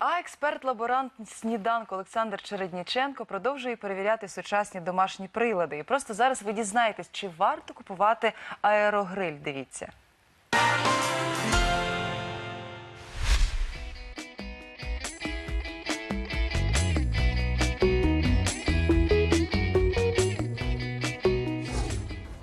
А експерт-лаборант сніданку Олександр Чередніченко продовжує перевіряти сучасні домашні прилади. І просто зараз ви дізнаєтесь, чи варто купувати аерогриль. Дивіться.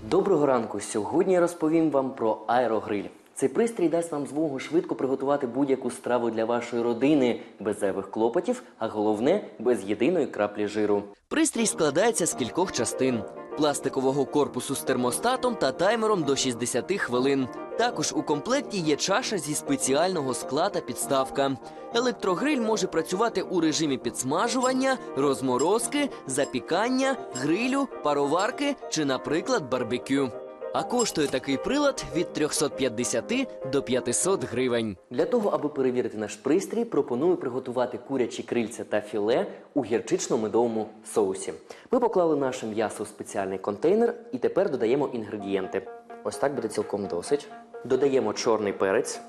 Доброго ранку! Сьогодні я розповім вам про аерогриль. Цей пристрій дасть вам змогу швидко приготувати будь-яку страву для вашої родини без зайвих клопотів, а головне без єдиної краплі жиру. Пристрій складається з кількох частин: пластикового корпусу з термостатом та таймером до 60 хвилин. Також у комплекті є чаша зі спеціального скла та підставка. Електрогриль може працювати у режимі підсмажування, розморозки, запікання, грилю, пароварки чи, наприклад, барбекю. А коштує такий прилад від 350 до 500 гривень. Для того, аби перевірити наш пристрій, пропоную приготувати курячі крильця та філе у гірчично-медовому соусі. Ми поклали наше м'ясо в спеціальний контейнер і тепер додаємо інгредієнти. Ось так буде цілком досить. Додаємо чорний перець,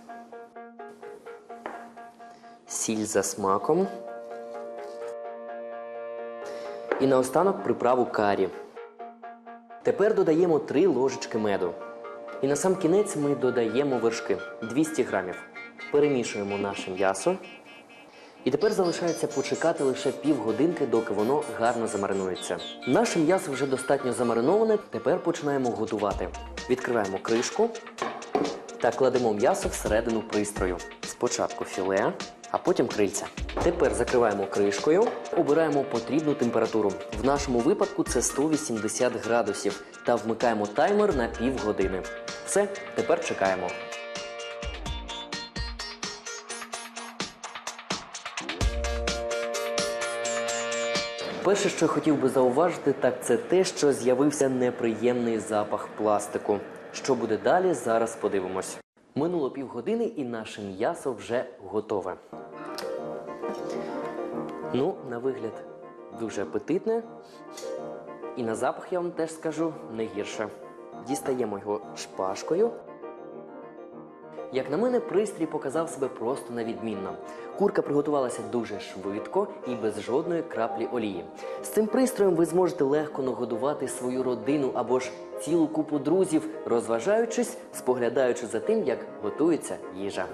сіль за смаком. І наостанок приправу карі. Тепер додаємо 3 ложечки меду. І на сам кінець ми додаємо вершки 200 грамів. Перемішуємо наше м'ясо. І тепер залишається почекати лише півгодинки, доки воно гарно замаринується. Наше м'ясо вже достатньо замариноване. Тепер починаємо готувати. Відкриваємо кришку та кладемо м'ясо всередину пристрою. Спочатку філе, а потім крильця. Тепер закриваємо кришкою, обираємо потрібну температуру. В нашому випадку це 180 градусів та вмикаємо таймер на півгодини. Все, тепер чекаємо. Перше, що хотів би зауважити, так це те, що з'явився неприємний запах пластику. Що буде далі, зараз подивимось. Минуло півгодини і наше м'ясо вже готове. Ну, на вигляд дуже апетитне. І на запах я вам теж скажу не гірше. Дістаємо його шпажкою. Як на мене, пристрій показав себе просто навідмінно. Курка приготувалася дуже швидко і без жодної краплі олії. З цим пристроєм ви зможете легко нагодувати свою родину або ж цілу купу друзів, розважаючись, споглядаючи за тим, як готується їжа.